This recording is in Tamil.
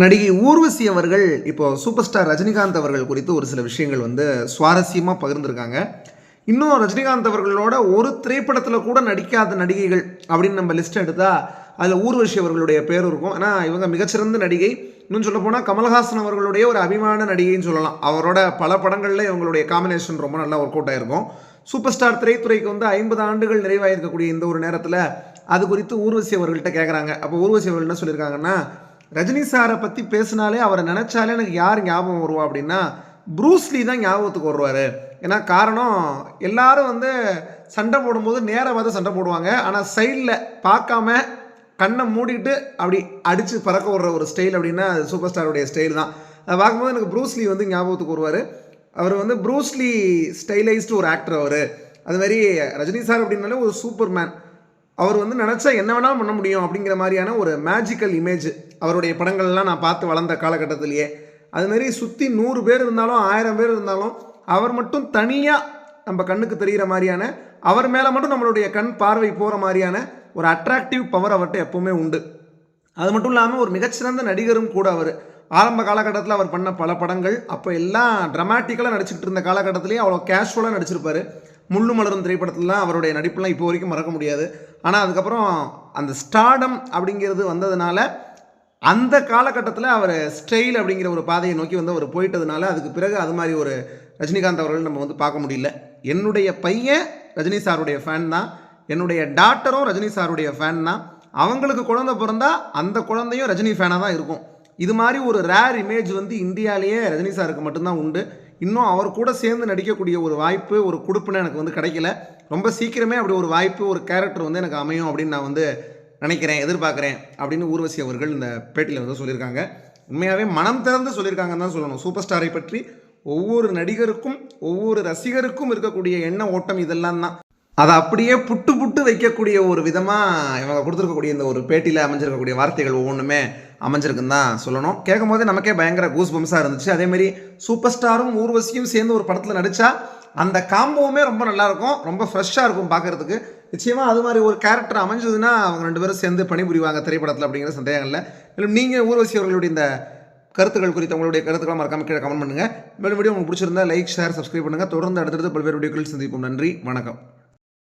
நடிகை ஊர்வசி அவர்கள் இப்போ சூப்பர் ஸ்டார் ரஜினிகாந்த் அவர்கள் குறித்து ஒரு சில விஷயங்கள் வந்து சுவாரஸ்யமாக பகிர்ந்திருக்காங்க. இன்னும் ரஜினிகாந்த் அவர்களோட ஒரு திரைப்படத்தில் கூட நடிக்காத நடிகைகள் அப்படின்னு நம்ம லிஸ்ட் எடுத்தால் அதில் ஊர்வசி அவர்களுடைய பேர் இருக்கும். ஏன்னா இவங்க மிகச்சிறந்த நடிகை. இன்னும் சொல்ல போனால் கமல்ஹாசன் அவர்களுடைய ஒரு அபிமான நடிகைன்னு சொல்லலாம். அவரோட பல படங்களில் இவங்களுடைய காம்பினேஷன் ரொம்ப நல்லா ஒர்க் அவுட் ஆயிருக்கும். சூப்பர் ஸ்டார் திரைத்துறைக்கு வந்து ஐம்பது ஆண்டுகள் நிறைவாயிருக்கக்கூடிய இந்த ஒரு நேரத்தில் அது குறித்து ஊர்வசி அவர்கள்ட்ட கேட்குறாங்க அப்போ ஊர்வசி அவர்கள் என்ன சொல்லியிருக்காங்கன்னா ரஜினி சாரை பற்றி பேசினாலே அவரை நினச்சாலே எனக்கு யார் ஞாபகம் வருவா அப்படின்னா ப்ரூஸ்லி தான் ஞாபகத்துக்கு வருவார். ஏன்னா காரணம் எல்லாரும் வந்து சண்டை போடும்போது நேராக பார்த்து சண்டை போடுவாங்க. ஆனால் சைடில் பார்க்காம கண்ணை மூடிட்டு அப்படி அடித்து பறக்க விடுற ஒரு ஸ்டைல் அப்படின்னா அது சூப்பர் ஸ்டாருடைய ஸ்டைல் தான். அதை பார்க்கும்போது எனக்கு ப்ரூஸ்லி வந்து ஞாபகத்துக்கு வருவார். அவர் வந்து ப்ரூஸ்லி ஸ்டைலைஸ்டு ஒரு ஆக்டர் அவர். அது மாதிரி ரஜினி சார் அப்படின்னாலே ஒரு சூப்பர் மேன் அவர் வந்து நினச்சா என்ன வேணாலும் பண்ண முடியும் அப்படிங்கிற மாதிரியான ஒரு மேஜிக்கல் இமேஜ் அவருடைய படங்கள்லாம் நான் பார்த்து வளர்ந்த காலகட்டத்திலேயே. அதுமாரி சுற்றி நூறு பேர் இருந்தாலும் ஆயிரம் பேர் இருந்தாலும் அவர் மட்டும் தனியாக நம்ம கண்ணுக்கு தெரிகிற மாதிரியான அவர் மேலே மட்டும் நம்மளுடைய கண் பார்வை போகிற மாதிரியான ஒரு அட்ராக்டிவ் பவர் அவர்கிட்ட எப்போவுமே உண்டு. அது மட்டும் இல்லாமல் ஒரு மிகச்சிறந்த நடிகரும் கூட அவர். ஆரம்ப காலகட்டத்தில் அவர் பண்ண பல படங்கள் அப்போ எல்லாம் ட்ரமாட்டிக்கலாக நடிச்சுக்கிட்டு இருந்த காலகட்டத்திலேயே அவ்வளோ கேஷுவலாக நடிச்சிருப்பார். முள்ளு மலரும் திரைப்படத்துலலாம் அவருடைய நடிப்புலாம் இப்போ வரைக்கும் மறக்க முடியாது. ஆனால் அதுக்கப்புறம் அந்த ஸ்டார்டம் அப்படிங்கிறது வந்ததுனால அந்த காலகட்டத்தில் அவர் ஸ்டைல் அப்படிங்கிற ஒரு பாதையை நோக்கி வந்து அவர் போயிட்டதுனால அதுக்கு பிறகு அது மாதிரி ஒரு ரஜினிகாந்த் அவர்கள் நம்ம வந்து பார்க்க முடியல. என்னுடைய பையன் ரஜினி சாருடைய ஃபேன் தான். என்னுடைய டாக்டரும் ரஜினி சாருடைய ஃபேன் தான். அவங்களுக்கு குழந்தை பிறந்தா அந்த குழந்தையும் ரஜினி ஃபேனாக தான் இருக்கும். இது மாதிரி ஒரு ரேர் இமேஜ் வந்து இந்தியாவிலேயே ரஜினி சாருக்கு மட்டும்தான் உண்டு. இன்னும் அவர் கூட சேர்ந்து நடிக்கக்கூடிய ஒரு வாய்ப்பு ஒரு கொடுப்புன்னு எனக்கு வந்து கிடைக்கல. ரொம்ப சீக்கிரமே அப்படி ஒரு வாய்ப்பு ஒரு கேரக்டர் வந்து எனக்கு அமையும் அப்படின்னு நான் வந்து நினைக்கிறேன் எதிர்பார்க்குறேன் அப்படின்னு ஊர்வசி அவர்கள் இந்த பேட்டியில் வந்து சொல்லியிருக்காங்க. உண்மையாகவே மனம் திறந்து சொல்லியிருக்காங்கன்னு தான் சொல்லணும். சூப்பர் ஸ்டாரை பற்றி ஒவ்வொரு நடிகருக்கும் ஒவ்வொரு ரசிகருக்கும் இருக்கக்கூடிய எண்ண ஓட்டம் இதெல்லாம் தான். அதை அப்படியே புட்டு புட்டு வைக்கக்கூடிய ஒரு விதமாக இவங்க கொடுத்துருக்கக்கூடிய இந்த ஒரு பேட்டியில் அமைஞ்சிருக்கக்கூடிய வார்த்தைகள் ஒவ்வொன்றுமே அமைஞ்சிருக்குன்னு தான் சொல்லணும். கேட்கும் போதே நமக்கே பயங்கர கூஸ் பம்ஸாக இருந்துச்சு. அதேமாரி சூப்பர் ஸ்டாரும் ஊர்வசியும் சேர்ந்து ஒரு படத்தில் நடித்தா அந்த காம்போவுமே ரொம்ப நல்லாயிருக்கும். ரொம்ப ஃப்ரெஷ்ஷாக இருக்கும் பார்க்குறதுக்கு. நிச்சயமாக அது மாதிரி ஒரு கேரக்டர் அமைஞ்சதுன்னா அவங்க ரெண்டு பேரும் சேர்ந்து பணிபுரிவாங்க திரைப்படத்தில் அப்படிங்கிற சந்தேகம் இல்லை மேலும் நீங்கள் ஊர்வசி அவர்களுடைய இந்த கருத்துக்கள் குறித்து உங்களுடைய கருத்துக்களை மறக்காமல் கீழே கமெண்ட் பண்ணுங்கள் மேலும் வீடியோ உங்களுக்கு பிடிச்சிருந்தா லைக் ஷேர் சப்ஸ்கிரைப் பண்ணுங்கள் தொடர்ந்து அடுத்தடுத்து பல்வேறு வீடியோக்கள் சந்திப்போம். நன்றி. வணக்கம்.